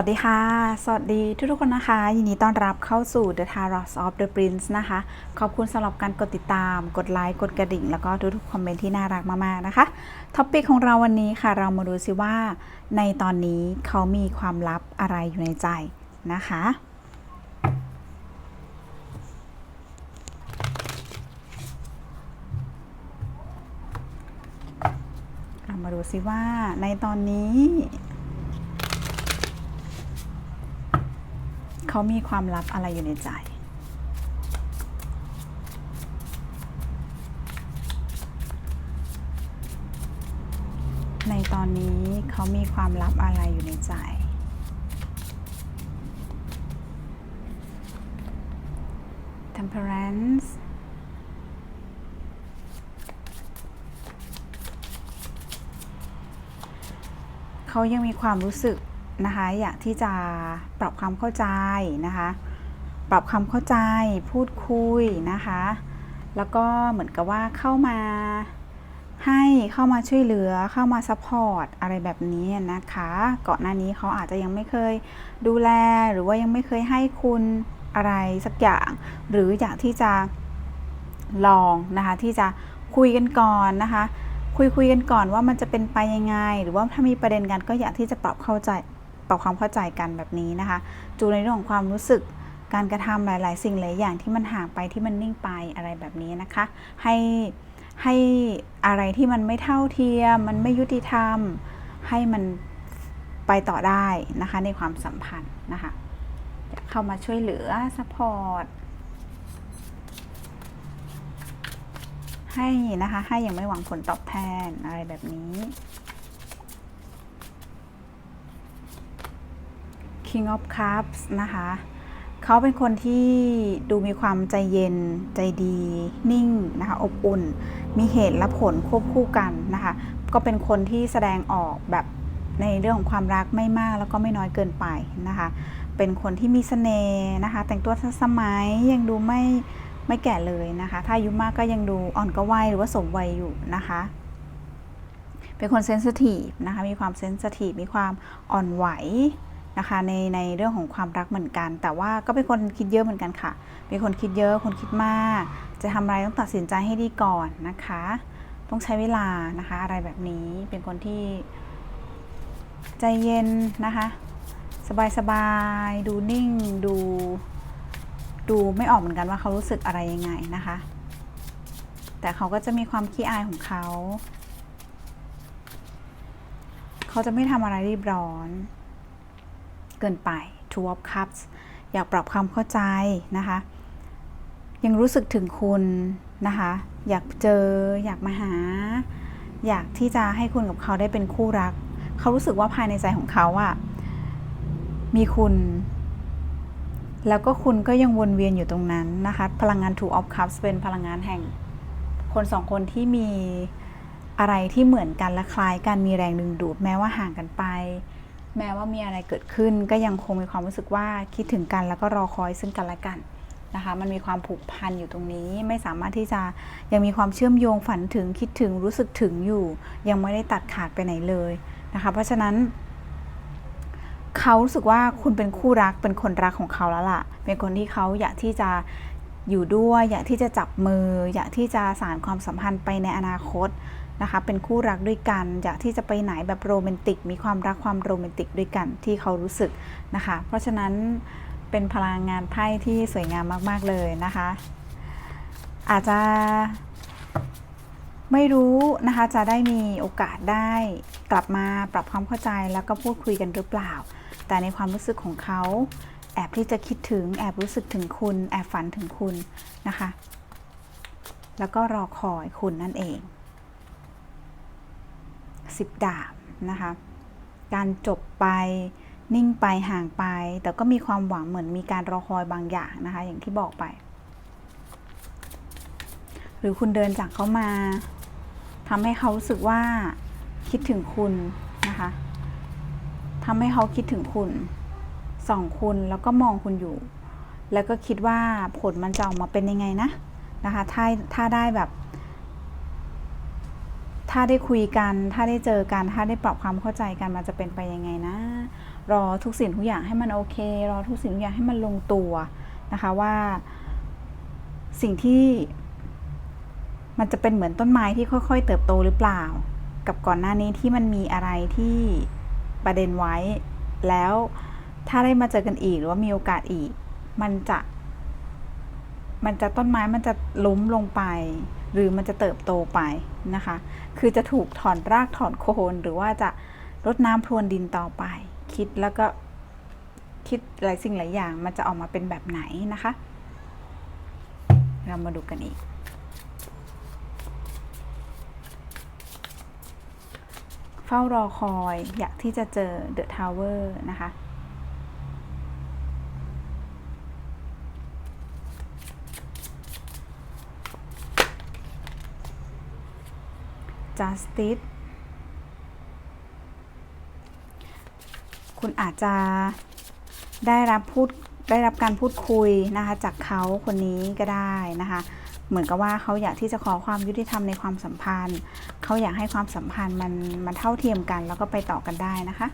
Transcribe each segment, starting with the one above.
วัสดีค่ะ สวัสดีทุกๆคนนะคะ ยินดีต้อนรับเข้าสู่ The Tarot of the Prince นะคะ ขอบคุณสำหรับการกดติดตาม กดไลค์ กดกระดิ่ง แล้วก็ทุกๆคอมเมนต์ที่น่ารักมากๆนะคะ ท็อปิกของเราวันนี้ค่ะ เรามาดูซิว่า ในตอนนี้เขามีความลับอะไรอยู่ในใจนะคะ เรามาดูซิว่าในตอนนี้ เขามีความลับอะไรอยู่ในใจ ในตอนนี้เขามีความลับอะไรอยู่ในใจ temperance เขายังมีความรู้สึก นะคะ อยากที่จะปรับความเข้าใจนะคะ ปรับความเข้าใจพูดคุยนะคะ แล้วก็เหมือนกับว่าเข้ามาให้เข้ามาช่วยเหลือเข้ามาซัพพอร์ตอะไรแบบนี้นะคะก่อนหน้านี้เขาอาจจะยังไม่เคยดูแลหรือว่ายังไม่เคยให้คุณอะไรสักอย่าง หรืออยากที่จะลองนะคะ ที่จะคุยกันก่อนนะคะ คุยคุยกันก่อนว่ามันจะเป็นไปยังไง หรือว่าถ้ามีประเด็นกันก็อยากที่จะปรับเข้าใจ ปรับความเข้าใจกันแบบนี้นะคะจูในเรื่องของความรู้สึกการกระทำหลาย ๆ สิ่งหลายอย่างที่มันห่างไปที่มันนิ่งไปอะไรแบบนี้นะคะ ให้ให้อะไรที่มันไม่เท่าเทียม มันไม่ยุติธรรม ให้มันไปต่อได้นะคะในความสัมพันธ์นะคะเข้ามาช่วยเหลือซัพพอร์ตให้นะคะให้ยังไม่หวังผลตอบแทนอะไรแบบนี้ King of Cups นะคะ เขาเป็นคนที่ดูมีความใจเย็นใจดีนิ่งนะคะอบอุ่น มีเหตุและผลควบคู่กันนะคะ ก็เป็นคนที่แสดงออกแบบในเรื่องของความรักไม่มากแล้วก็ไม่น้อยเกินไปนะคะ เป็นคนที่มีเสน่ห์นะคะ แต่งตัวทันสมัยยังดูไม่ไม่แก่เลยนะคะ ถ้าอายุมากก็ยังดูอ่อนก็วัยหรือว่าสมวัยอยู่นะคะ เป็นคนเซนซิทีฟนะคะ มีความเซนซิทีฟมีความอ่อนไหว นะคะในในเรื่องของความรักเหมือนกัน แต่ว่าก็เป็นคนคิดเยอะเหมือนกันค่ะ เป็นคนคิดเยอะคนคิดมาก จะทำอะไรต้องตัดสินใจให้ดีก่อนนะคะ ต้องใช้เวลานะคะอะไรแบบนี้เป็นคนที่ ใจเย็นนะคะ สบายๆดูนิ่งดู ดูไม่ออกเหมือนกันว่าเขารู้สึกอะไรยังไงนะคะ แต่เขาก็จะมีความขี้อายของเขาเขาจะไม่ทำอะไรรีบร้อน เกินไป Two of Cups อยากปรับความเข้าใจนะคะ ยังรู้สึกถึงคุณนะคะ อยากเจอ อยากมาหา อยากที่จะให้คุณกับเขาได้เป็นคู่รัก เขารู้สึกว่าภายในใจของเขาอะมีคุณ แล้วก็คุณก็ยังวนเวียนอยู่ตรงนั้นนะคะ พลังงาน Two of Cups เป็นพลังงานแห่ง คนสองคนที่มีอะไรที่เหมือนกันและคล้ายกันมีแรงดึงดูดแม้ว่าห่างกันไป แม้ว่ามีอะไรเกิดขึ้นก็ยังคงมีความรู้สึกว่าคิดถึงกันแล้วก็รอคอยซึ่งกันและกันนะคะมันมีความผูกพันอยู่ตรงนี้ไม่สามารถที่จะยังมีความเชื่อมโยงฝันถึงคิดถึงรู้สึกถึงอยู่ ยังไม่ได้ตัดขาดไปไหนเลยนะคะเพราะฉะนั้นเขารู้สึกว่าคุณเป็นคู่รักเป็นคนรักของเขาแล้วล่ะ เป็นคนที่เขาอยากที่จะอยู่ด้วย อยากที่จะจับมือ อยากที่จะสานความสัมพันธ์ไปในอนาคต นะคะ เป็นคู่รักด้วยกัน อยากที่จะไปไหนแบบโรแมนติก มีความรักความโรแมนติกด้วยกันที่เขารู้สึกนะคะ เพราะฉะนั้นเป็นพลังงานไพ่ที่สวยงามมาก ๆ เลยนะคะ อาจจะไม่รู้นะคะ จะได้มีโอกาสได้กลับมาปรับความเข้าใจแล้วก็พูดคุยกันหรือเปล่า แต่ในความรู้สึกของเขา แอบที่จะคิดถึง แอบรู้สึกถึงคุณ แอบฝันถึงคุณนะคะ แล้วก็รอคอยคุณนั่นเอง สิบดาบนะคะ การจบไปนิ่งไปห่างไป แต่ก็มีความหวังเหมือนมีการรอคอยบางอย่างนะคะ อย่างที่บอกไป หรือคุณเดินจากเขามาทำให้เขารู้สึกว่าคิดถึงคุณนะคะทำให้เขาคิดถึงคุณส่องคุณแล้วก็มองคุณอยู่ แล้วก็คิดว่าผลมันจะออกมาเป็นยังไงนะนะคะ ถ้าถ้าได้แบบ ถ้าได้คุยกัน ถ้าได้เจอกัน ถ้าได้ปรับความเข้าใจกันมันจะเป็นไปยังไงนะ รอทุกสิ่งทุกอย่างให้มันโอเค รอทุกสิ่งทุกอย่างให้มันลงตัวนะคะว่า สิ่งที่ มันจะเป็นเหมือนต้นไม้ที่ค่อย ๆ เติบโตหรือเปล่า กับก่อนหน้านี้ที่มันมีอะไรที่ประเด็นไว้ แล้วถ้าได้มาเจอกันอีกหรือว่ามีโอกาสอีก มันจะ มันจะต้นไม้มันจะล้มลงไป หรือมันจะเติบโตไปนะคะ คือจะถูกถอนรากถอนโคนหรือว่าจะรดน้ำพรวนดินต่อไป คิดแล้วก็คิดหลายสิ่งหลายอย่าง มันจะออกมาเป็นแบบไหนนะคะ เรามาดูกันอีก เฝ้ารอคอยอยากที่จะเจอเดอะทาวเวอร์นะคะ justice คุณอาจจะได้รับพูดได้รับการพูดคุยนะคะจากเขาคนนี้ก็ได้นะคะเหมือนกับว่าเขาอยากที่จะขอความยุติธรรมในความสัมพันธ์ เขาอยากให้ความสัมพันธ์มันมันเท่าเทียมกัน แล้วก็ไปต่อกันได้นะคะ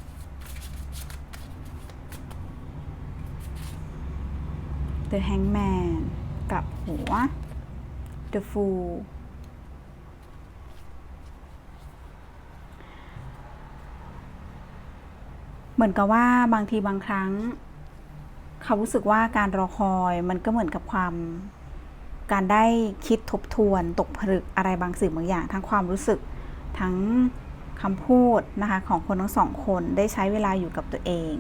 The Hangman กับหัว The Fool เห มือนกับว่าบางทีบางครั้ง เขารู้สึกว่าการรอคอยมันก็เหมือนกับความ การได้คิดทบทวนตกผลึกอะไรบางสิ่งบางอย่าง ทั้งความรู้สึกทั้งคำพูดนะคะของคนทั้งสองคนได้ใช้เวลาอยู่กับตัวเอง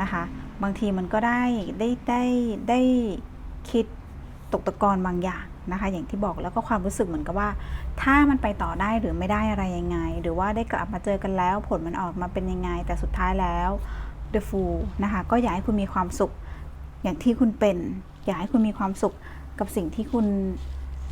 นะคะ บางทีมันก็ได้ได้ได้ได้คิดตกตะกอนบางอย่าง นะคะ อย่างที่บอกแล้วก็ความรู้สึกเหมือนกับว่า ถ้ามันไปต่อได้หรือไม่ได้อะไรยังไง หรือว่าได้กลับมาเจอกันแล้ว ผลมันออกมาเป็นยังไง แต่สุดท้ายแล้ว The Fool นะคะ ก็อยากให้คุณมีความสุข อย่างที่คุณเป็น อยากให้คุณมีความสุขกับสิ่งที่คุณ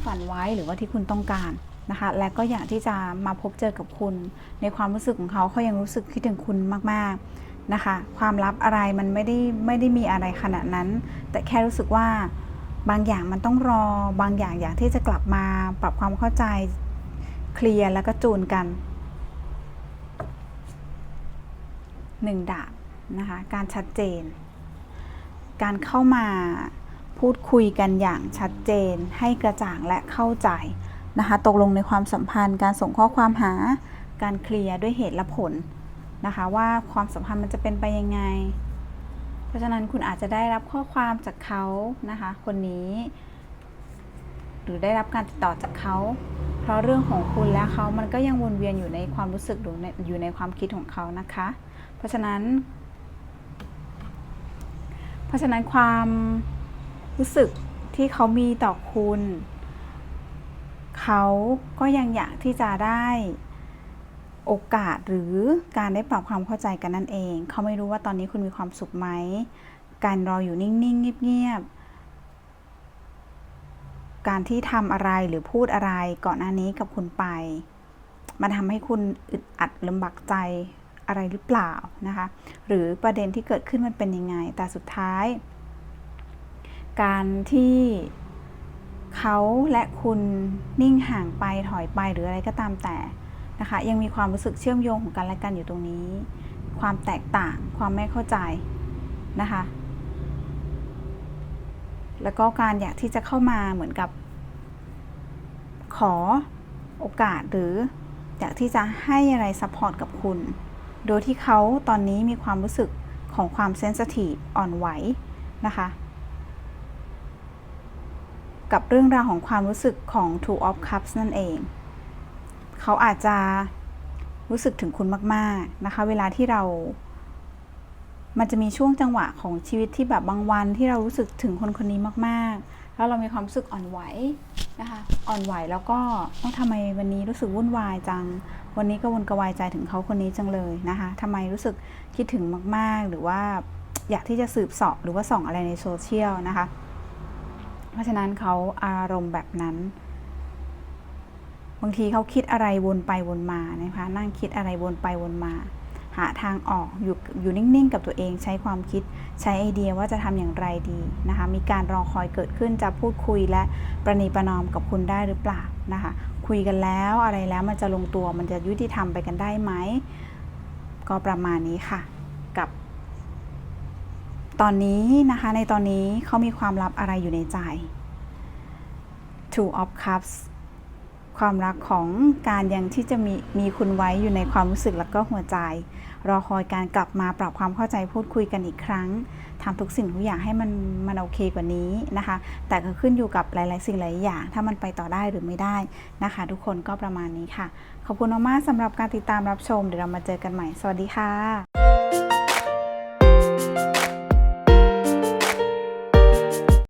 ฝันไว้หรือว่าที่คุณต้องการนะคะ และก็อยากที่จะมาพบเจอกับคุณ ในความรู้สึกของเขาเขายังรู้สึกคิดถึงคุณมาก ๆนะคะ ความลับอะไรมันไม่ได้ไม่ได้มีอะไรขนาดนั้น แต่แค่รู้สึกว่า บางอย่างมันต้องรอบางอย่างอยากที่จะกลับมาปรับความเข้าใจเคลียร์แล้วก็จูนกันหนึ่งดาบนะคะการชัดเจน การเข้ามาพูดคุยกันอย่างชัดเจน ให้กระจ่างและเข้าใจนะคะตกลงในความสัมพันธ์ การส่งข้อความหาการเคลียร์ด้วยเหตุและผลนะคะว่าความสัมพันธ์มันจะเป็นไปยังไง เพราะฉะนั้นคุณอาจจะได้รับข้อความจากเขานะคะ คนนี้ หรือได้รับการติดต่อจากเขา เพราะเรื่องของคุณและเขามันก็ยังวนเวียนอยู่ในความรู้สึกหรือในอยู่ในความคิดของเขานะคะ เพราะฉะนั้น เพราะฉะนั้นความรู้สึกที่เขามีต่อคุณ เขาก็ยังอยากที่จะได้ โอกาสหรือการได้ปรับความเข้าใจกันนั่นเอง เขาไม่รู้ว่าตอนนี้คุณมีความสุขไหม การรออยู่นิ่งๆ เงียบๆ การที่ทำอะไรหรือพูดอะไรก่อนหน้านี้กับคุณไป มันทำให้คุณอึดอัดลำบากใจอะไรหรือเปล่านะคะ หรือประเด็นที่เกิดขึ้นมันเป็นยังไง แต่สุดท้าย การที่เขาและคุณนิ่งห่างไปถอยไปหรืออะไรก็ตามแต่ นะคะยังมีความรู้สึกเชื่อมโยงของกันและกันอยู่ตรงนี้ ความแตกต่างความไม่เข้าใจนะคะแล้วก็การอยากที่จะเข้ามาเหมือนกับ ขอโอกาสหรืออยากที่จะให้อะไรซัพพอร์ตกับคุณ โดยที่เขาตอนนี้มีความรู้สึกของความเซนสทีฟอ่อนไหวนะคะ กับเรื่องราวของความรู้สึกของ Two of Cups นั่นเอง เขาอาจจะรู้สึกถึงคุณมาก ๆ นะคะ เวลาที่เรา มันจะมีช่วงจังหวะของชีวิตที่แบบบางวันที่เรารู้สึกถึงคนคนนี้มาก ๆ แล้วเรามีความรู้สึกอ่อนไหวนะคะ อ่อนไหวแล้วก็ต้องทำไมวันนี้รู้สึกวุ่นวายจัง วันนี้ก็วนกระวายใจถึงเขาคนนี้จังเลยนะคะทำไมรู้สึกคิดถึงมาก ๆ หรือว่าอยากที่จะสืบเสอบหรือว่าส่องอะไรในโซเชียลนะคะ เพราะฉะนั้นเขาอารมณ์แบบนั้น บางทีเขาคิดอะไรวนไปวนมานะคะ นั่งคิดอะไรวนไปวนมา หาทางออกอยู่อยู่นิ่งๆ กับตัวเองใช้ความคิดใช้ไอเดียว่าจะทำอย่างไรดีนะคะ มีการรอคอยเกิดขึ้นจะพูดคุยและประนีประนอมกับคุณได้หรือเปล่านะคะ คุยกันแล้วอะไรแล้วมันจะลงตัวมันจะยุติธรรมไปกันได้ไหมก็ประมาณนี้ค่ะ กับตอนนี้นะคะในตอนนี้เขามีความลับอะไรอยู่ในใจ Two of Cups ความรักของการยังที่จะมีมีคุณไว้อยู่ในความรู้สึกแล้วก็หัวใจ รอคอยการกลับมาปรับความเข้าใจพูดคุยกันอีกครั้งทำทุกสิ่งทุกอย่างให้มันมันโอเคกว่านี้นะคะ แต่ก็ขึ้นอยู่กับหลาย ๆ สิ่งหลายอย่าง ถ้ามันไปต่อได้หรือไม่ได้นะคะ ทุกคนก็ประมาณนี้ค่ะ ขอบคุณมากๆสำหรับการติดตามรับชมเดี๋ยวเรามาเจอกันใหม่ สวัสดีค่ะ